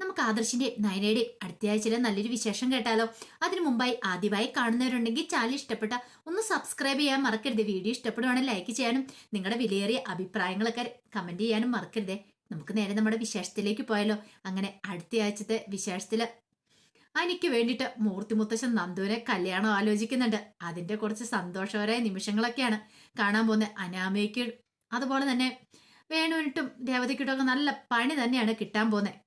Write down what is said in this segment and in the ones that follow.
നമുക്ക് ആദർശിന്റെ നയനയുടെ അടുത്ത ആഴ്ചയിലെ നല്ലൊരു വിശേഷം കേട്ടാലോ? അതിനു മുമ്പായി ആദ്യമായി കാണുന്നവരുണ്ടെങ്കിൽ ചാനൽ ഇഷ്ടപ്പെട്ട ഒന്ന് സബ്സ്ക്രൈബ് ചെയ്യാൻ മറക്കരുത്. വീഡിയോ ഇഷ്ടപ്പെടുവാണെങ്കിൽ ലൈക്ക് ചെയ്യാനും നിങ്ങളുടെ വിലയേറിയ അഭിപ്രായങ്ങളൊക്കെ കമന്റ് ചെയ്യാനും മറക്കരുത്. നമുക്ക് നേരെ നമ്മുടെ വിശേഷത്തിലേക്ക് പോയാലോ? അങ്ങനെ അടുത്ത ആഴ്ചത്തെ വിശേഷത്തിൽ എനിക്ക് വേണ്ടിയിട്ട് മൂർത്തി മുത്തശ്ശൻ നന്ദുവിനെ കല്യാണം ആലോചിക്കുന്നുണ്ട്. അതിന്റെ കുറച്ച് സന്തോഷകരമായ നിമിഷങ്ങളൊക്കെയാണ് കാണാൻ പോകുന്ന അനാമയ്ക്ക് അതുപോലെ തന്നെ വേണുവിനിട്ടും രേവതിക്കിട്ടും ഒക്കെ നല്ല പണി തന്നെയാണ് കിട്ടാൻ പോകുന്നത്.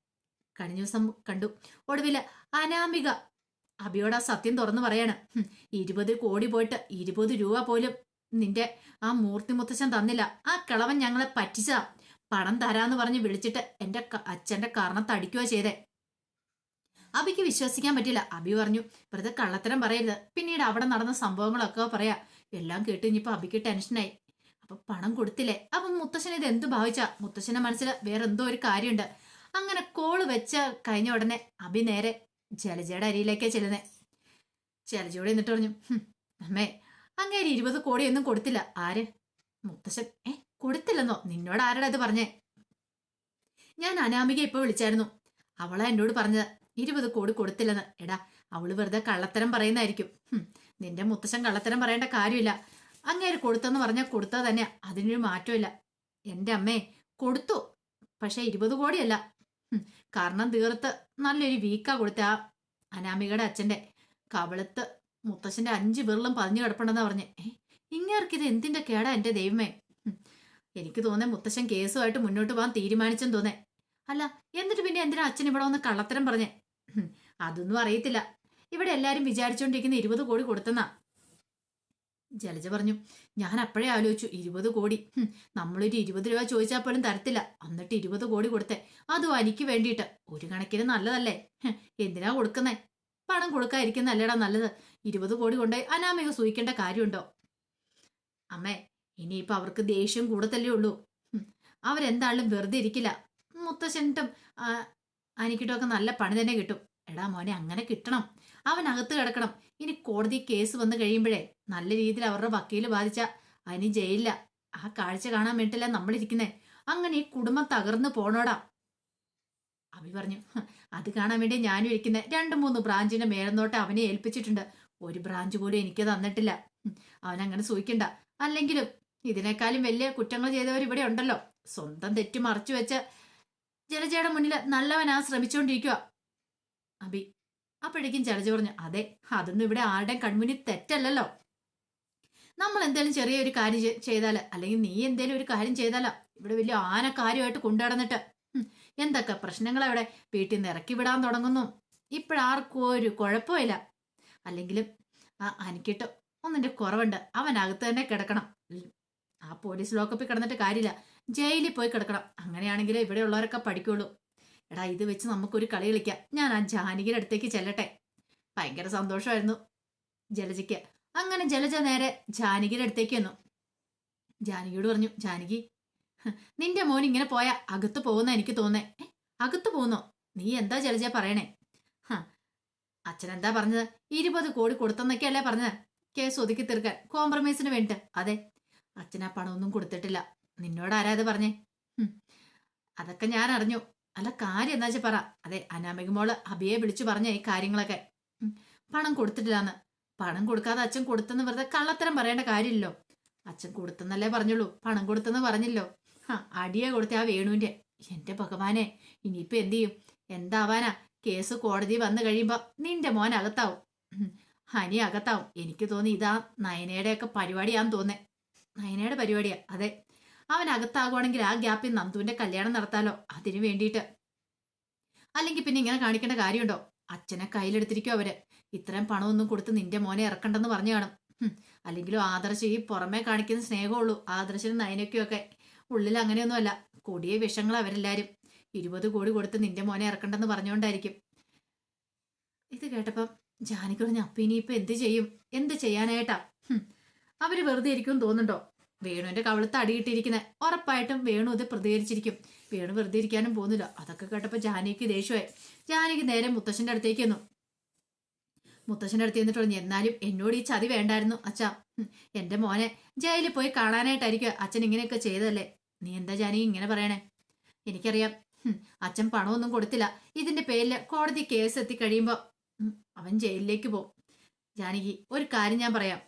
കഴിഞ്ഞ ദിവസം കണ്ടു. ഒടുവിൽ അനാമിക അബിയോട് ആ സത്യം തുറന്നു പറയാണ്. ഇരുപത് കോടി പോയിട്ട് ഇരുപത് രൂപ പോലും നിന്റെ ആ മൂർത്തി മുത്തശ്ശൻ തന്നില്ല. ആ കിളവൻ ഞങ്ങളെ പറ്റിച്ചതാ. പണം തരാന്ന് പറഞ്ഞ് വിളിച്ചിട്ട് എന്റെ അച്ഛന്റെ അച്ഛന്റെ തടിക്കുക ചെയ്തേ. അബിക്ക് വിശ്വസിക്കാൻ പറ്റില്ല അബി പറഞ്ഞു വെറുതെ കള്ളത്തരം പറയരുത്. പിന്നീട് അവിടെ നടന്ന സംഭവങ്ങളൊക്കെ പറയാ. എല്ലാം കേട്ട് ഇനിയിപ്പോ അബിക്ക് ടെൻഷനായി. അപ്പൊ പണം കൊടുത്തില്ലേ? അപ്പൊ മുത്തശ്ശൻ ഇത് എന്ത് ഭാവിച്ച? മുത്തശ്ശന്റെ മനസ്സിൽ വേറെന്തോ ഒരു കാര്യമുണ്ട്. അങ്ങനെ കോൾ വെച്ച കഴിഞ്ഞ ഉടനെ അഭി നേരെ ജലജയുടെ അരിയിലേക്കാ ചെല്ലുന്നേ. ജലജയോട് എന്നിട്ട് പറഞ്ഞു അമ്മേ അങ്ങേര് ഇരുപത് കോടിയൊന്നും കൊടുത്തില്ല. ആര്? മുത്തശ്ശൻ ഏ കൊടുത്തില്ലെന്നോ? നിന്നോട് ആരടാ ഇത് പറഞ്ഞേ? ഞാൻ അനാമിക ഇപ്പൊ വിളിച്ചായിരുന്നു. അവളാ എന്നോട് പറഞ്ഞത് ഇരുപത് കോടി കൊടുത്തില്ലെന്ന്. എടാ അവൾ വെറുതെ കള്ളത്തരം പറയുന്നതായിരിക്കും. നിന്റെ മുത്തശ്ശൻ കള്ളത്തരം പറയേണ്ട കാര്യമില്ല. അങ്ങേര് കൊടുത്തെന്ന് പറഞ്ഞാൽ കൊടുത്താൽ തന്നെയാ. അതിനൊരു മാറ്റമില്ല എന്റെ അമ്മേ കൊടുത്തു. പക്ഷെ ഇരുപത് കോടിയല്ല. കാരണം തീർത്ത് നല്ലൊരു വീക്കാ കൊടുത്ത ആ അനാമികയുടെ അച്ഛന്റെ കവളത്ത് മുത്തശ്ശന്റെ അഞ്ച് വിരലും പതിഞ്ഞു കിടപ്പുണ്ടെന്നാ പറഞ്ഞ്. ഇങ്ങേർക്ക് ഇങ്ങേർക്കിത് എന്തിന്റെ കേടാ എന്റെ ദൈവമേ? എനിക്ക് തോന്നേ മുത്തശ്ശൻ കേസുമായിട്ട് മുന്നോട്ട് പോകാൻ തീരുമാനിച്ചെന്ന് തോന്നേ. അല്ല എന്നിട്ട് പിന്നെ എന്തിനാ അച്ഛൻ ഇവിടെ വന്ന് കള്ളത്തരം പറഞ്ഞേ? അതൊന്നും അറിയത്തില്ല. ഇവിടെ എല്ലാരും വിചാരിച്ചുകൊണ്ടിരിക്കുന്ന ഇരുപത് കോടി കൊടുത്തെന്നാ. ജലജ പറഞ്ഞു ഞാൻ അപ്പോഴേ ആലോചിച്ചു ഇരുപത് കോടി. നമ്മളൊരു ഇരുപത് രൂപ ചോദിച്ചാൽ പോലും തരത്തില്ല. എന്നിട്ട് ഇരുപത് കോടി കൊടുത്തേ. അതും എനിക്ക് വേണ്ടിയിട്ട്. ഒരു കണക്കിന് നല്ലതല്ലേ? എന്തിനാ കൊടുക്കുന്നേ? പണം കൊടുക്കാതിരിക്കുന്നല്ലേടാ നല്ലത്. ഇരുപത് കോടി കൊണ്ടുപോയി അനാമിക സൂഹിക്കേണ്ട കാര്യമുണ്ടോ? അമ്മേ ഇനിയിപ്പോൾ അവർക്ക് ദേഷ്യം കൂടത്തല്ലേ ഉള്ളൂ. അവരെന്തായാലും വെറുതെ ഇരിക്കില്ല. മുത്തശ്ശനിട്ടും അനിക്കിട്ടും ഒക്കെ നല്ല പണി തന്നെ കിട്ടും. എടാ മോനെ അങ്ങനെ കിട്ടണം. അവനകത്ത് കിടക്കണം. ഇനി കോടതി കേസ് വന്നു കഴിയുമ്പോഴേ നല്ല രീതിയിൽ അവരുടെ വക്കീൽ ബാധിച്ച അതിന് ജയിലില്ല. ആ കാഴ്ച കാണാൻ വേണ്ടിയില്ല നമ്മളിരിക്കുന്നേ. അങ്ങനെ ഈ കുടുംബം തകർന്നു പോണോടാ. അഭി പറഞ്ഞു അത് കാണാൻ വേണ്ടി ഞാനും ഇരിക്കുന്നത് രണ്ട് മൂന്ന് ബ്രാഞ്ചിന്റെ മേൽനോട്ടം അവനെ ഏൽപ്പിച്ചിട്ടുണ്ട്. ഒരു ബ്രാഞ്ച് പോലും എനിക്ക് തന്നിട്ടില്ല. അവനങ്ങനെ സൂഹിക്കണ്ട അല്ലെങ്കിലും ഇതിനേക്കാളും വലിയ കുറ്റങ്ങൾ ചെയ്തവർ ഇവിടെ ഉണ്ടല്ലോ. സ്വന്തം തെറ്റ് മറച്ചു വെച്ച് ജലജയുടെ മുന്നിൽ നല്ലവനാ ശ്രമിച്ചുകൊണ്ടിരിക്കുക അബി അപ്പോഴേക്കും ജലജ പറഞ്ഞു അതെ അതൊന്നും ഇവിടെ ആരുടെയും കൺമുന്നിൽ തെറ്റല്ലല്ലോ. നമ്മൾ എന്തെങ്കിലും ചെറിയൊരു കാര്യം ചെയ്താൽ അല്ലെങ്കിൽ നീ എന്തെങ്കിലും ഒരു കാര്യം ചെയ്താലോ ഇവിടെ വലിയ ആന കാര്യമായിട്ട് കൊണ്ടുനടന്നിട്ട് എന്തൊക്കെ പ്രശ്നങ്ങൾ അവിടെ വീട്ടിൽ നിന്ന് ഇറക്കി വിടാൻ തുടങ്ങുന്നു? ഇപ്പോഴാർക്കും ഒരു കുഴപ്പമില്ല. അല്ലെങ്കിലും ആ അനിക്കിട്ട് ഒന്നിന്റെ കുറവുണ്ട്. അവനകത്ത് തന്നെ കിടക്കണം. ആ പോലീസ് ലോക്കപ്പിൽ കിടന്നിട്ട് കാര്യമില്ല. ജയിലിൽ പോയി കിടക്കണം. അങ്ങനെയാണെങ്കിലേ ഇവിടെ ഉള്ളവരൊക്കെ പഠിക്കുള്ളൂ. എടാ ഇത് വെച്ച് നമുക്കൊരു കളി കളിക്കാം. ഞാൻ ആ ജാനകിയുടെ അടുത്തേക്ക് ചെല്ലട്ടെ. ഭയങ്കര സന്തോഷമായിരുന്നു ജലജയ്ക്ക്. അങ്ങനെ ജലജ നേരെ ജാനകിയുടെ അടുത്തേക്ക് വന്നു. ജാനകിയോട് പറഞ്ഞു ജാനകി നിന്റെ മോൻ ഇങ്ങനെ പോയാ അകത്ത് പോകുന്ന എനിക്ക് തോന്നേ. "ഏ, അകത്ത് പോകുന്നോ? നീ എന്താ ജലജ പറയണേ? അച്ഛൻ എന്താ പറഞ്ഞത്? ഇരുപത് കോടി കൊടുത്തെന്നൊക്കെയല്ലേ പറഞ്ഞത്? കേസ് ഒതുക്കി തീർക്കാൻ കോംപ്രമൈസിന് വേണ്ടിട്ട്. അതെ. അച്ഛനാ പണമൊന്നും കൊടുത്തിട്ടില്ല. നിന്നോട് ആരാ അത് പറഞ്ഞേ? അതൊക്കെ ഞാൻ അറിഞ്ഞു. അല്ല കാര്യം എന്താ വെച്ചാൽ പറ. അതെ അനാമിക മോൾ അബിയെ വിളിച്ചു പറഞ്ഞ ഈ കാര്യങ്ങളൊക്കെ. പണം കൊടുത്തിട്ടില്ലാന്ന്. പണം കൊടുക്കാതെ അച്ഛൻ കൊടുത്തെന്ന് വെറുതെ കള്ളത്തരം പറയേണ്ട കാര്യമില്ലല്ലോ. അച്ഛൻ കൊടുത്തെന്നല്ലേ പറഞ്ഞുള്ളൂ. പണം കൊടുത്തെന്ന് പറഞ്ഞില്ലോ. ആ അടിയെ കൊടുത്ത ആ വേണുവിന്റെ. എന്റെ ഭഗവാനെ ഇനിയിപ്പോ എന്ത് ചെയ്യും? എന്താവാനാ? കേസ് കോടതി വന്നു കഴിയുമ്പോ നിന്റെ മോൻ അകത്താവും. ഹനി അകത്താവും. എനിക്ക് തോന്നി ഇതാ നയനയുടെ ഒക്കെ പരിപാടിയാന്ന് തോന്നേ നയനയുടെ പരിപാടിയാ. അതെ അവൻ അകത്താകുവാണെങ്കിൽ ആ ഗ്യാപ്പിൽ നന്ദുവിന്റെ കല്യാണം നടത്താലോ? അതിനു വേണ്ടിയിട്ട്. അല്ലെങ്കിൽ പിന്നെ ഇങ്ങനെ കാണിക്കേണ്ട കാര്യമുണ്ടോ? അച്ഛനെ കയ്യിലെടുത്തിരിക്കും അവർ. ഇത്രയും പണമൊന്നും കൊടുത്ത് നിന്റെ മോനെ ഇറക്കണ്ടെന്ന് പറഞ്ഞു കാണും. അല്ലെങ്കിലും ആദർശ് ഈ പുറമെ കാണിക്കുന്ന സ്നേഹമുള്ളൂ. ആദർശനും നയനയ്ക്കും ഒക്കെ ഉള്ളിൽ അങ്ങനെയൊന്നുമല്ല. കൊടിയ വിഷങ്ങൾ അവരെല്ലാരും. ഇരുപത് കോടി കൊടുത്ത് നിന്റെ മോനെ ഇറക്കണ്ടെന്ന് പറഞ്ഞുകൊണ്ടായിരിക്കും. ഇത് കേട്ടപ്പം ജാനിക്ക് പറഞ്ഞു അപ്പൊ ഇനിയിപ്പൊ എന്ത് ചെയ്യും? എന്ത് ചെയ്യാനായിട്ടാ? അവർ വെറുതെ ഇരിക്കും തോന്നുന്നുണ്ടോ? വേണുവിന്റെ കവിളത്ത് അടിയിട്ടിരിക്കുന്നത് ഉറപ്പായിട്ടും വേണു ഇത് പ്രതികരിച്ചിരിക്കും. വേണു വെറുതെ ഇരിക്കാനും പോകുന്നില്ല. അതൊക്കെ കേട്ടപ്പോ ജാനകിക്ക് ദേഷ്യമായി. ജാനകി നേരെ മുത്തശ്ശന്റെ അടുത്തേക്ക് വന്നു മുത്തശ്ശന്റെ അടുത്ത് ചെന്നിട്ട് പറഞ്ഞു എന്നാലും എന്നോട് ഈ ചതി വേണ്ടായിരുന്നു അച്ഛ. എന്റെ മോനെ ജയിലിൽ പോയി കാണാനായിട്ടായിരിക്കും അച്ഛൻ ഇങ്ങനെയൊക്കെ ചെയ്തതല്ലേ? നീ എന്താ ജാനി ഇങ്ങനെ പറയണേ? എനിക്കറിയാം. അച്ഛൻ പണമൊന്നും കൊടുത്തില്ല. ഇതിന്റെ പേരിൽ കോടതി കേസ് എത്തി കഴിയുമ്പോ അവൻ ജയിലിലേക്ക് പോകും. ജാനകി ഒരു കാര്യം ഞാൻ പറയാം.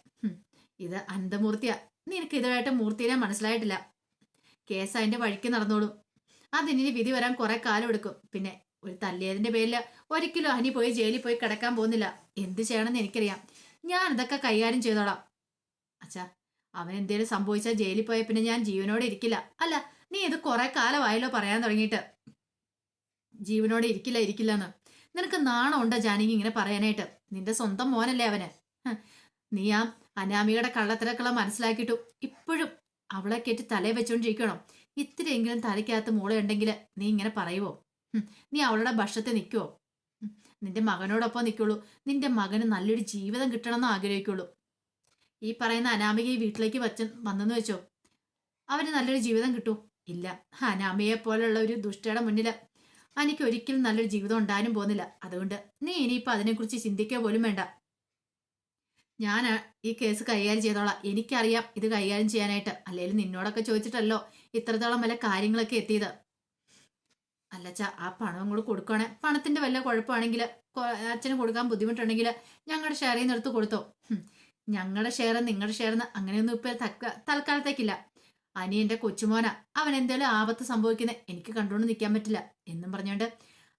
ഇത് അനന്തമൂർത്തിയാ. നിനക്ക് ഇതുമായിട്ട് മൂർത്തിനെ മനസ്സിലായിട്ടില്ല. കേസ് അതിന്റെ വഴിക്ക് നടന്നോളും. അതിനി വിധി വരാൻ കുറെ കാലം എടുക്കും പിന്നെ ഒരു തല്ലിയതിന്റെ പേരിൽ ഒരിക്കലും അനി പോയി ജയിലിൽ പോയി കിടക്കാൻ പോകുന്നില്ല. എന്ത് ചെയ്യണമെന്ന് എനിക്കറിയാം. ഞാൻ ഇതൊക്കെ കൈകാര്യം ചെയ്തോളാം. അച്ഛാ അവൻ എന്തേലും സംഭവിച്ചാൽ ജയിലിൽ പോയ പിന്നെ ഞാൻ ജീവനോടെ ഇരിക്കില്ല. അല്ല നീ ഇത് കുറെ കാലമായല്ലോ പറയാൻ തുടങ്ങിയിട്ട്. ജീവനോടെ ഇരിക്കില്ല ഇരിക്കില്ല എന്ന് നിനക്ക് നാണമുണ്ടോ ജാനകി ഇങ്ങനെ പറയാനായിട്ട്? നിന്റെ സ്വന്തം മോനല്ലേ അവന്. നീ ആ അനാമികയുടെ കള്ളത്തിരക്കളെ മനസ്സിലാക്കിയിട്ടു. ഇപ്പോഴും അവളെ കയറ്റി തലയെ വെച്ചോണ്ടിരിക്കണം? ഇത്തിരിയെങ്കിലും തലയ്ക്കകത്ത് മൂളയുണ്ടെങ്കിൽ നീ ഇങ്ങനെ പറയുവോ? നീ അവളുടെ ഭക്ഷത്തെ നിൽക്കുവോ? നിന്റെ മകനോടൊപ്പം നിൽക്കുള്ളൂ. നിന്റെ മകന് നല്ലൊരു ജീവിതം കിട്ടണമെന്ന് ആഗ്രഹിക്കുള്ളൂ. ഈ പറയുന്ന അനാമിക ഈ വീട്ടിലേക്ക് വച്ച വന്നെന്ന് വെച്ചോ? അവന് നല്ലൊരു ജീവിതം കിട്ടൂ. ഇല്ല അനാമിയെ പോലെയുള്ള ഒരു ദുഷ്ടയുടെ മുന്നിൽ എനിക്ക് ഒരിക്കലും നല്ലൊരു ജീവിതം ഉണ്ടാനും പോകുന്നില്ല. അതുകൊണ്ട് നീ ഇനിയിപ്പോൾ അതിനെക്കുറിച്ച് ചിന്തിക്കുക പോലും വേണ്ട. ഞാൻ ഈ കേസ് കൈകാര്യം ചെയ്തോളാം. എനിക്കറിയാം ഇത് കൈകാര്യം ചെയ്യാനായിട്ട്. അല്ലെങ്കിൽ നിന്നോടൊക്കെ ചോദിച്ചിട്ടല്ലോ ഇത്രത്തോളം വല്ല കാര്യങ്ങളൊക്കെ എത്തിയത്. അല്ലച്ച ആ പണവും കൂടെ കൊടുക്കുകയാണെ പണത്തിന്റെ വല്ല കുഴപ്പമാണെങ്കിൽ അച്ഛന് കൊടുക്കാൻ ബുദ്ധിമുട്ടുണ്ടെങ്കിൽ ഞങ്ങളുടെ ഷെയറിൽ നിന്ന് എടുത്ത് കൊടുത്തോ. ഞങ്ങളുടെ ഷെയർ നിങ്ങളുടെ ഷെയർ അങ്ങനെയൊന്നും ഇപ്പൊ തക്ക തൽക്കാലത്തേക്കില്ല. അനിയന്റെ കൊച്ചുമോന. അവൻ എന്തേലും ആപത്ത് സംഭവിക്കുന്നത് എനിക്ക് കണ്ടുകൊണ്ട് നിൽക്കാൻ പറ്റില്ല. എന്നും പറഞ്ഞുകൊണ്ട്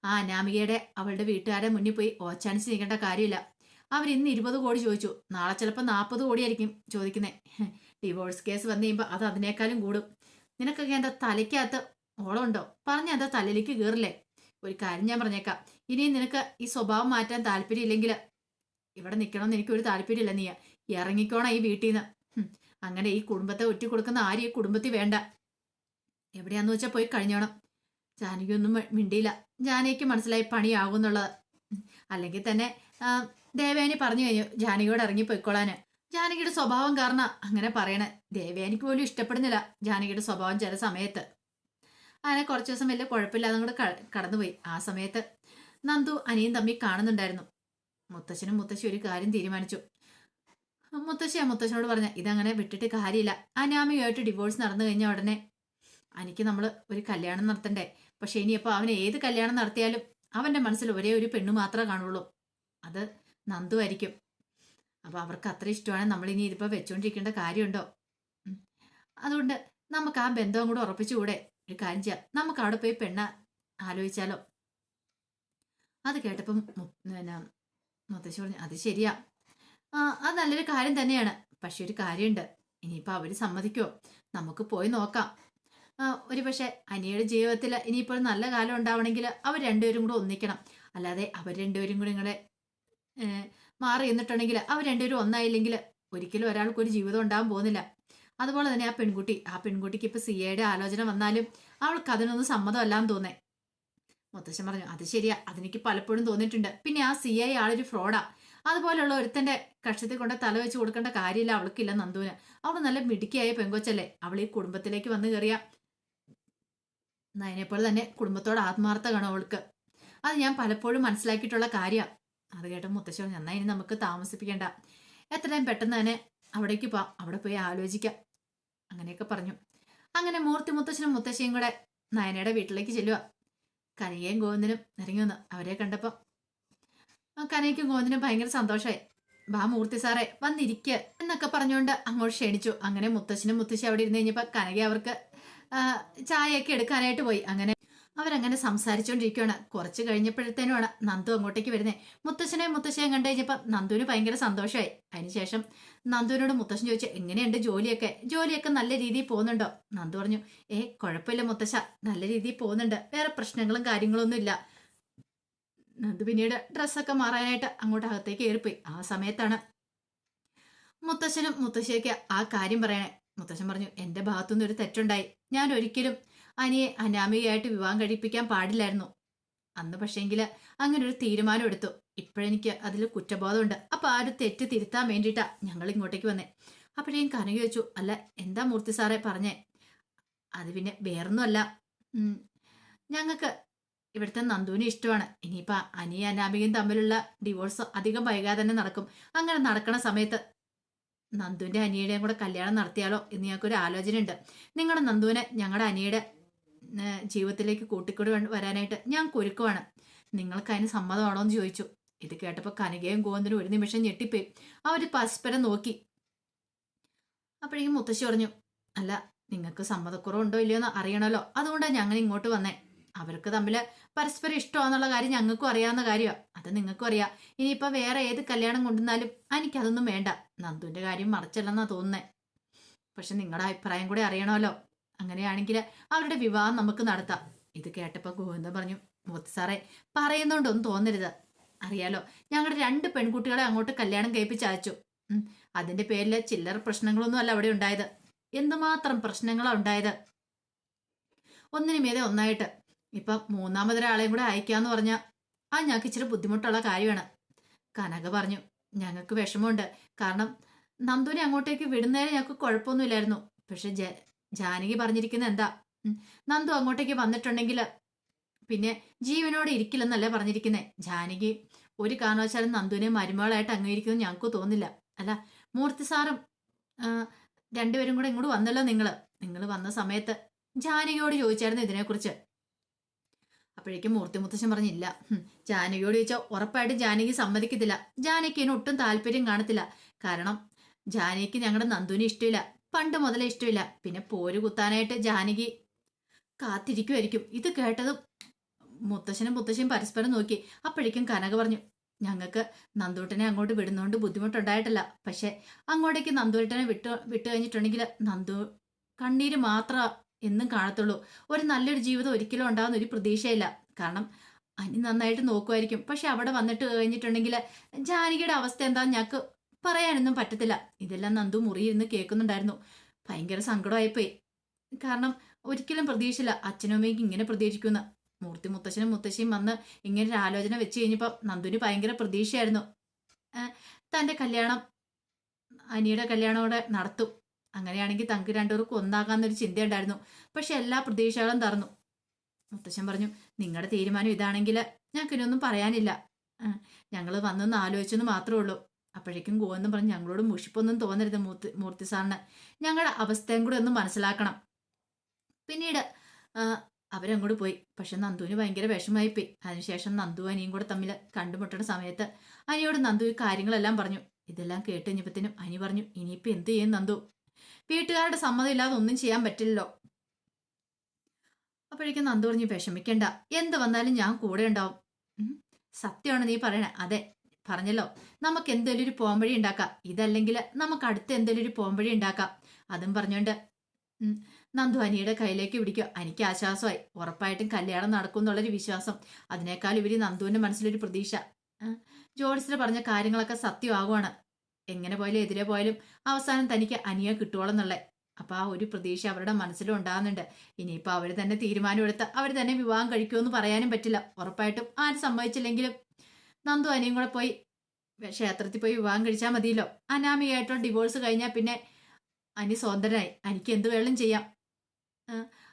ആ അനാമികയുടെ അവളുടെ വീട്ടുകാരെ മുന്നിൽ പോയി ഓച്ചാനിച്ച് നിൽക്കേണ്ട കാര്യമില്ല. അവർ ഇന്ന് ഇരുപത് കോടി ചോദിച്ചു. നാളെ ചിലപ്പോൾ നാൽപ്പത് കോടിയായിരിക്കും ചോദിക്കുന്നത് ഡിവോഴ്സ് കേസ് വന്നു കഴിയുമ്പോൾ അത് അതിനേക്കാളും കൂടും. നിനക്കൊക്കെ എന്താ തലയ്ക്കകത്ത് ഓളമുണ്ടോ? പറഞ്ഞ എന്താ തലയിലേക്ക് കയറില്ലേ ഒരു കാര്യം ഞാൻ പറഞ്ഞേക്കാം. ഇനി നിനക്ക് ഈ സ്വഭാവം മാറ്റാൻ താല്പര്യമില്ലെങ്കിൽ ഇവിടെ നിൽക്കണമെന്ന് എനിക്കൊരു താല്പര്യമില്ല നീ ഇറങ്ങിക്കോണം ഈ വീട്ടിൽ നിന്ന് അങ്ങനെ ഈ കുടുംബത്തെ ഒറ്റി കൊടുക്കുന്ന ആരും ഈ കുടുംബത്തിൽ വേണ്ട. എവിടെയാന്ന് വെച്ചാൽ പോയി കഴിഞ്ഞോണം. ജാനകിയൊന്നും മിണ്ടിയില്ല. ജാനകിക്ക് മനസ്സിലായി പണിയാകുന്നുള്ളത് അല്ലെങ്കിൽ തന്നെ ദേവയാനി പറഞ്ഞു കഴിഞ്ഞു ജാനകിയോട് ഇറങ്ങി പൊയ്ക്കോളാന്. ജാനകിയുടെ സ്വഭാവം കാരണം അങ്ങനെ പറയണേ. ദേവയാനിക്ക് പോലും ഇഷ്ടപ്പെടുന്നില്ല ജാനകിയുടെ സ്വഭാവം ചില സമയത്ത്. അങ്ങനെ കുറച്ച് ദിവസം വലിയ കുഴപ്പമില്ലാതെ കൂടെ കടന്നുപോയി. ആ സമയത്ത് നന്ദു അനിയും തമ്മി കാണുന്നുണ്ടായിരുന്നു. മുത്തശ്ശനും മുത്തശ്ശി ഒരു കാര്യം തീരുമാനിച്ചു. മുത്തശ്ശിയാ മുത്തശ്ശനോട് പറഞ്ഞ ഇതങ്ങനെ വിട്ടിട്ട് കാര്യമില്ല. അനാമികമായിട്ട് ഡിവോഴ്സ് നടന്നു കഴിഞ്ഞ ഉടനെ എനിക്ക് നമ്മൾ ഒരു കല്യാണം നടത്തണ്ടേ? പക്ഷെ ഇനിയിപ്പോൾ അവൻ ഏത് കല്യാണം നടത്തിയാലും അവന്റെ മനസ്സിൽ ഒരേ ഒരു പെണ്ണു മാത്രമേ കാണുള്ളൂ. അത് നന്ദു അപ്പോൾ അപ്പൊ അവർക്ക് അത്ര ഇഷ്ടമാണ്. നമ്മൾ ഇനി ഇതിപ്പോ വെച്ചോണ്ടിരിക്കേണ്ട കാര്യമുണ്ടോ? അതുകൊണ്ട് നമുക്ക് ആ ബന്ധവും കൂടെ ഉറപ്പിച്ചുകൂടെ? ഒരു കാര്യം ചെയ്യാം. നമുക്ക് അവിടെ പോയി പെണ്ണ ആലോചിച്ചാലോ? അത് കേട്ടപ്പം പിന്നെ മുത്തശ്ശി പറഞ്ഞു അത് ശരിയാ. അത് നല്ലൊരു കാര്യം തന്നെയാണ്. പക്ഷെ ഒരു കാര്യമുണ്ട്. ഇനിയിപ്പോൾ അവർ സമ്മതിക്കോ നമുക്ക് പോയി നോക്കാം. ഒരു പക്ഷേ അനിയുടെ ജീവിതത്തിൽ ഇനിയിപ്പോൾ നല്ല കാലം ഉണ്ടാവണമെങ്കിൽ അവർ രണ്ടുപേരും കൂടെ ഒന്നിക്കണം. അല്ലാതെ അവർ രണ്ടുപേരും കൂടെ ഇങ്ങളെ മാറി നിന്നിട്ടുണ്ടെങ്കിൽ അവർ രണ്ടുപേരും ഒന്നായില്ലെങ്കിൽ ഒരിക്കലും ഒരാൾക്ക് ഒരു ജീവിതം ഉണ്ടാകാൻ പോകുന്നില്ല. അതുപോലെ തന്നെ ആ പെൺകുട്ടി ആ പെൺകുട്ടിക്ക് ഇപ്പൊ സി എയുടെ ആലോചന വന്നാലും അവൾക്ക് അതിനൊന്നും സമ്മതമല്ലാന്ന് തോന്നേ. മുത്തശ്ശൻ പറഞ്ഞു അത് ശരിയാ അതെനിക്ക് പലപ്പോഴും തോന്നിയിട്ടുണ്ട്. പിന്നെ ആ സി ഐ ആളൊരു ഫ്രോഡാ അതുപോലുള്ള ഒരുത്തന്റെ കക്ഷത്തിൽ കൊണ്ട് തല വെച്ച് കൊടുക്കേണ്ട കാര്യമില്ല അവൾക്കില്ല നന്ദുവിന്. അവൾ നല്ല മിടുക്കിയായ പെങ്കൊച്ചല്ലേ. അവൾ ഈ കുടുംബത്തിലേക്ക് വന്നു കയറിയ നയനെപ്പോലെ തന്നെ കുടുംബത്തോട് ആത്മാർത്ഥ കാണും അവൾക്ക്. അത് ഞാൻ പലപ്പോഴും മനസ്സിലാക്കിയിട്ടുള്ള കാര്യമാണ് അത് കേട്ട മുത്തശ്ശി പറഞ്ഞു ഇനി നമുക്ക് താമസിപ്പിക്കേണ്ട. എത്രയും പെട്ടെന്ന് തന്നെ അവിടേക്ക് പോ അവിടെ പോയി ആലോചിക്കാം. അങ്ങനെയൊക്കെ പറഞ്ഞു. അങ്ങനെ മൂർത്തി മുത്തശ്ശനും മുത്തശ്ശിയും കൂടെ നയനയുടെ വീട്ടിലേക്ക് ചെല്ലുക കനകയും ഗോവിന്ദനും ഇറങ്ങി വന്നു അവരെ കണ്ടപ്പോൾ കനയ്ക്കും ഗോവിന്ദനും ഭയങ്കര സന്തോഷമായി ബാ മൂർത്തി സാറേ വന്നിരിക്കുക എന്നൊക്കെ പറഞ്ഞുകൊണ്ട് അങ്ങോട്ട് ക്ഷണിച്ചു. അങ്ങനെ മുത്തശ്ശനും മുത്തശ്ശി അവിടെ ഇരുന്ന് കഴിഞ്ഞപ്പോൾ കനക അവർക്ക് ചായയൊക്കെ എടുക്കാനായിട്ട് പോയി. അങ്ങനെ അവരങ്ങനെ സംസാരിച്ചുകൊണ്ടിരിക്കുകയാണ് കുറച്ച് കഴിഞ്ഞപ്പോഴത്തേനുമാണ് നന്ദു അങ്ങോട്ടേക്ക് വരുന്നത് മുത്തശ്ശനെ മുത്തശ്ശനെയും കണ്ടു കഴിഞ്ഞപ്പോൾ നന്ദുവിന് ഭയങ്കര സന്തോഷമായി അതിനുശേഷം നന്ദുവിനോട് മുത്തശ്ശൻ ചോദിച്ചു എങ്ങനെയുണ്ട് ജോലിയൊക്കെ? ജോലിയൊക്കെ നല്ല രീതിയിൽ പോകുന്നുണ്ടോ? നന്ദു പറഞ്ഞു ഏ കുഴപ്പമില്ല മുത്തശ്ശ. നല്ല രീതിയിൽ പോകുന്നുണ്ട്. വേറെ പ്രശ്നങ്ങളും കാര്യങ്ങളൊന്നും ഇല്ല. നന്ദു പിന്നീട് ഡ്രസ്സൊക്കെ മാറാനായിട്ട് അങ്ങോട്ട് അകത്തേക്ക് കയറിപ്പോയി. ആ സമയത്താണ് മുത്തശ്ശനും മുത്തശ്ശിയൊക്കെ ആ കാര്യം പറയണേ. മുത്തശ്ശൻ പറഞ്ഞു എന്റെ ഭാഗത്തുനിന്ന് ഒരു തെറ്റുണ്ടായി. ഞാൻ ഒരിക്കലും അനിയെ അനാമികയായിട്ട് വിവാഹം കഴിപ്പിക്കാൻ പാടില്ലായിരുന്നു. അന്ന് പക്ഷേങ്കിൽ അങ്ങനെ ഒരു തീരുമാനം എടുത്തു ഇപ്പോഴെനിക്ക് അതിൽ കുറ്റബോധമുണ്ട്. അപ്പൊ ആ ഒരു തെറ്റ് തിരുത്താൻ വേണ്ടിയിട്ടാ ഞങ്ങൾ ഇങ്ങോട്ടേക്ക് വന്നേ. അപ്പോഴേക്കും കനക ചോദിച്ചു അല്ല എന്താ മൂർത്തി സാറേ പറഞ്ഞേ? അത് പിന്നെ വേറൊന്നുമല്ല. ഞങ്ങൾക്ക് ഇവിടുത്തെ നന്ദുവിന് ഇഷ്ടമാണ്. ഇനിയിപ്പോ അനിയും അനാമികയും തമ്മിലുള്ള ഡിവോഴ്സ് അധികം വൈകാതെ തന്നെ നടക്കും. അങ്ങനെ നടക്കണ സമയത്ത് നന്ദുവിന്റെ അനിയുടെയും കൂടെ കല്യാണം നടത്തിയാലോ എന്ന് ഞങ്ങൾക്ക് ഒരു ആലോചന ഉണ്ട് നിങ്ങളുടെ നന്ദുവിനെ ഞങ്ങളുടെ അനിയുടെ ജീവിതത്തിലേക്ക് കൂട്ടിക്കൂടി വരാനായിട്ട് ഞാൻ കുരുക്കുവാണ്. നിങ്ങൾക്ക് അതിന് സമ്മതമാണോ എന്ന് ചോദിച്ചു. ഇത് കേട്ടപ്പോൾ കനകയും ഗോവന്ദനും ഒരു നിമിഷം ഞെട്ടിപ്പോയി. അവർ പരസ്പരം നോക്കി. അപ്പോഴേക്കും മുത്തശ്ശി പറഞ്ഞു അല്ല നിങ്ങൾക്ക് സമ്മതക്കുറവുണ്ടോ ഇല്ലയോ എന്ന് അറിയണമല്ലോ. അതുകൊണ്ടാണ് ഞങ്ങൾ ഇങ്ങോട്ട് വന്നേ. അവർക്ക് തമ്മിൽ പരസ്പരം ഇഷ്ടമാണെന്നുള്ള കാര്യം ഞങ്ങൾക്കും അറിയാവുന്ന കാര്യമാണ് അത് നിങ്ങൾക്കും അറിയാം. ഇനിയിപ്പോൾ വേറെ ഏത് കല്യാണം കൊണ്ടുവന്നാലും എനിക്കതൊന്നും വേണ്ട. നന്ദുവിന്റെ കാര്യം മറച്ചല്ലെന്നാണ് തോന്നുന്നത് പക്ഷെ നിങ്ങളുടെ അഭിപ്രായം കൂടി അറിയണമല്ലോ. അങ്ങനെയാണെങ്കിൽ അവരുടെ വിവാഹം നമുക്ക് നടത്താം. ഇത് കേട്ടപ്പോൾ ഗോവിന്ദൻ പറഞ്ഞു മൂത്ത് സാറേ പറയുന്നുണ്ടൊന്നും തോന്നരുത്. അറിയാലോ ഞങ്ങളുടെ രണ്ട് പെൺകുട്ടികളെ അങ്ങോട്ട് കല്യാണം കഴിപ്പിച്ച് അയച്ചു. അതിന്റെ പേരിൽ ചില്ലറ പ്രശ്നങ്ങളൊന്നും അല്ല അവിടെ ഉണ്ടായത്. എന്തുമാത്രം പ്രശ്നങ്ങളാണ് ഉണ്ടായത്? ഒന്നിനു മീതെ ഒന്നായിട്ട് ഇപ്പം മൂന്നാമതൊരാളെയും കൂടെ അയക്കാന്ന് പറഞ്ഞാൽ ആ ഞങ്ങൾക്ക് ഇച്ചിരി ബുദ്ധിമുട്ടുള്ള കാര്യമാണ്. കനക പറഞ്ഞു ഞങ്ങൾക്ക് വിഷമമുണ്ട്. കാരണം നന്ദുവിനെ അങ്ങോട്ടേക്ക് വിടുന്നതിന് ഞങ്ങൾക്ക് കുഴപ്പമൊന്നുമില്ലായിരുന്നു. പക്ഷെ ജ ജാനകി പറഞ്ഞിരിക്കുന്ന എന്താ? നന്ദു അങ്ങോട്ടേക്ക് വന്നിട്ടുണ്ടെങ്കിൽ പിന്നെ ജീവനോട് ഇരിക്കില്ലെന്നല്ലേ പറഞ്ഞിരിക്കുന്നത് ജാനകി ഒരു കാരണവശാലും നന്ദുവിനെ മരുമകളായിട്ട് അംഗീകരിക്കുമെന്ന് ഞങ്ങൾക്ക് തോന്നില്ല അല്ല മൂർത്തി സാറും രണ്ടുപേരും കൂടെ ഇങ്ങോട്ട് വന്നല്ലോ നിങ്ങൾ നിങ്ങൾ വന്ന സമയത്ത് ജാനകിയോട് ചോദിച്ചായിരുന്നു ഇതിനെക്കുറിച്ച്. അപ്പോഴേക്കും മൂർത്തി മുത്തശ്ശൻ പറഞ്ഞില്ല. ജാനകിയോട് ചോദിച്ചാൽ ഉറപ്പായിട്ടും ജാനകി സമ്മതിക്കത്തില്ല. ജാനകിക്ക് ഇതിന് ഒട്ടും താല്പര്യം കാണത്തില്ല. കാരണം ജാനകിക്ക് ഞങ്ങളുടെ നന്ദുവിനെ ഇഷ്ടമില്ല. പണ്ട് മുതലേ ഇഷ്ടമില്ല. പിന്നെ പോര് കുത്താനായിട്ട് ജാനകി കാത്തിരിക്കുമായിരിക്കും ഇത് കേട്ടതും മുത്തശ്ശനും മുത്തശ്ശിയും പരസ്പരം നോക്കി. അപ്പോഴേക്കും കനക പറഞ്ഞു ഞങ്ങൾക്ക് നന്ദൂട്ടനെ അങ്ങോട്ട് വിടുന്നതുകൊണ്ട് ബുദ്ധിമുട്ടുണ്ടായിട്ടില്ല. പക്ഷെ അങ്ങോട്ടേക്ക് നന്ദൂട്ടനെ വിട്ടു വിട്ടു കഴിഞ്ഞിട്ടുണ്ടെങ്കിൽ നന്ദു കണ്ണീര് മാത്രം എന്നും കാണത്തുള്ളൂ. ഒരു നല്ലൊരു ജീവിതം ഒരിക്കലും ഉണ്ടാകുന്ന ഒരു പ്രതീക്ഷയില്ല. കാരണം അനി നന്നായിട്ട് നോക്കുമായിരിക്കും പക്ഷെ അവിടെ വന്നിട്ട് കഴിഞ്ഞിട്ടുണ്ടെങ്കിൽ ജാനകിയുടെ അവസ്ഥ എന്താ? ഞങ്ങൾക്ക് പറയാനൊന്നും പറ്റത്തില്ല. ഇതെല്ലാം നന്ദു മുറിയിരുന്ന് കേൾക്കുന്നുണ്ടായിരുന്നു. ഭയങ്കര സങ്കടമായിപ്പോയി. കാരണം ഒരിക്കലും പ്രതീക്ഷയില്ല അച്ഛനും അമ്മയ്ക്ക് ഇങ്ങനെ പ്രതീക്ഷിക്കുന്ന മൂർത്തി മുത്തശ്ശനും മുത്തശ്ശിയും വന്ന് ഇങ്ങനെ ഒരു ആലോചന വെച്ച് കഴിഞ്ഞപ്പോൾ നന്ദുവിന് ഭയങ്കര പ്രതീക്ഷയായിരുന്നു. തന്റെ കല്യാണം അനിയുടെ കല്യാണത്തോടെ നടത്തും. അങ്ങനെയാണെങ്കിൽ തങ്ങൾക്ക് രണ്ടുപേർക്കും ഒന്നാകാമെന്നൊരു ചിന്തയുണ്ടായിരുന്നു. പക്ഷെ എല്ലാ പ്രതീക്ഷകളും തറന്നു മുത്തശ്ശൻ പറഞ്ഞു നിങ്ങളുടെ തീരുമാനം ഇതാണെങ്കിൽ ഞങ്ങൾക്ക് ഇനിയൊന്നും പറയാനില്ല ഞങ്ങൾ വന്നൊന്ന് ആലോചിച്ചെന്ന് മാത്രമേ ഉള്ളൂ. അപ്പോഴേക്കും ഗോവെന്ന് പറഞ്ഞ് ഞങ്ങളോട് മുഷിപ്പൊന്നും തോന്നരുത് മൂർത്തി മൂർത്തി സാറിന്. ഞങ്ങളുടെ അവസ്ഥയും കൂടെ ഒന്ന് മനസ്സിലാക്കണം. പിന്നീട് അവരങ്ങോട്ട് പോയി. പക്ഷെ നന്ദുവിന് ഭയങ്കര വിഷമായി പോയി അതിനുശേഷം നന്ദു അനിയും കൂടെ തമ്മിൽ കണ്ടുമുട്ടുന്ന സമയത്ത് അനിയോട് നന്ദു ഈ കാര്യങ്ങളെല്ലാം പറഞ്ഞു. ഇതെല്ലാം കേട്ട് അനി പറഞ്ഞു ഇനിയിപ്പോൾ എന്ത് ചെയ്യും നന്ദു? വീട്ടുകാരുടെ സമ്മതം ഇല്ലാതെ ഒന്നും ചെയ്യാൻ പറ്റില്ലല്ലോ. അപ്പോഴേക്കും നന്ദു പറഞ്ഞു വിഷമിക്കണ്ട. എന്ത് വന്നാലും ഞാൻ കൂടെ ഉണ്ടാവും. സത്യമാണ് നീ പറയണേ. അതെ പറഞ്ഞല്ലോ നമുക്ക് എന്തെങ്കിലും ഒരു പോംവഴി ഉണ്ടാക്കാം. ഇതല്ലെങ്കിൽ നമുക്ക് അടുത്ത് എന്തെങ്കിലും ഒരു പോംവഴി ഉണ്ടാക്കാം. അതും പറഞ്ഞുകൊണ്ട് നന്ദു അനിയുടെ കയ്യിലേക്ക് പിടിക്കുക. എനിക്ക് ആശ്വാസമായി. ഉറപ്പായിട്ടും കല്യാണം നടക്കും എന്നുള്ളൊരു വിശ്വാസം. അതിനേക്കാൾ ഇവർ നന്ദുവിന്റെ മനസ്സിലൊരു പ്രതീക്ഷ. ജോഡിസിന് പറഞ്ഞ കാര്യങ്ങളൊക്കെ സത്യമാകുവാണ്. എങ്ങനെ പോയാലും എതിരെ പോയാലും അവസാനം തനിക്ക് അനിയ കിട്ടുവോളെന്നുള്ള അപ്പൊ ആ ഒരു പ്രതീക്ഷ അവരുടെ മനസ്സിലും ഉണ്ടാകുന്നുണ്ട്. ഇനിയിപ്പോ അവർ തന്നെ തീരുമാനമെടുത്ത് അവർ തന്നെ വിവാഹം കഴിക്കുമെന്ന് പറയാനും പറ്റില്ല. ഉറപ്പായിട്ടും ആരും സമ്മതിച്ചില്ലെങ്കിലും നന്ദു അനിയും കൂടെ പോയി ക്ഷേത്രത്തിൽ പോയി വിവാഹം കഴിച്ചാൽ മതിയല്ലോ. അനാമികയായിട്ടോ ഡിവോഴ്സ് കഴിഞ്ഞാൽ പിന്നെ അനി സ്വതന്ത്രനായി. അനിക്ക് എന്ത് വേണം ചെയ്യാം.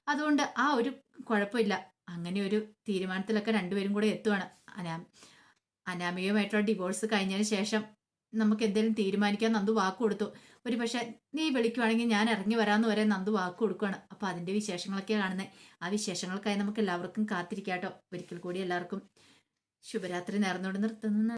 അതുകൊണ്ട് ആ ഒരു കുഴപ്പമില്ല. അങ്ങനെ ഒരു തീരുമാനത്തിലൊക്കെ രണ്ടുപേരും കൂടെ എത്തുവാണ്. അനാ അനാമികയുമായിട്ടുള്ള ഡിവോഴ്സ് കഴിഞ്ഞതിന് ശേഷം നമുക്ക് എന്തെങ്കിലും തീരുമാനിക്കാൻ നന്ദു വാക്ക് കൊടുത്തു. ഒരു പക്ഷെ നീ വിളിക്കുവാണെങ്കിൽ ഞാൻ ഇറങ്ങി വരാമെന്ന് വരെ നന്ദു വാക്ക് കൊടുക്കുകയാണ് അപ്പോൾ അതിന്റെ വിശേഷങ്ങളൊക്കെ കാണുന്നത് ആ വിശേഷങ്ങൾക്കായി നമുക്ക് എല്ലാവർക്കും കാത്തിരിക്കാട്ടോ. ഒരിക്കൽ കൂടി എല്ലാവർക്കും ശുഭരാത്രി നേർന്നോട് നിർത്തുന്നു.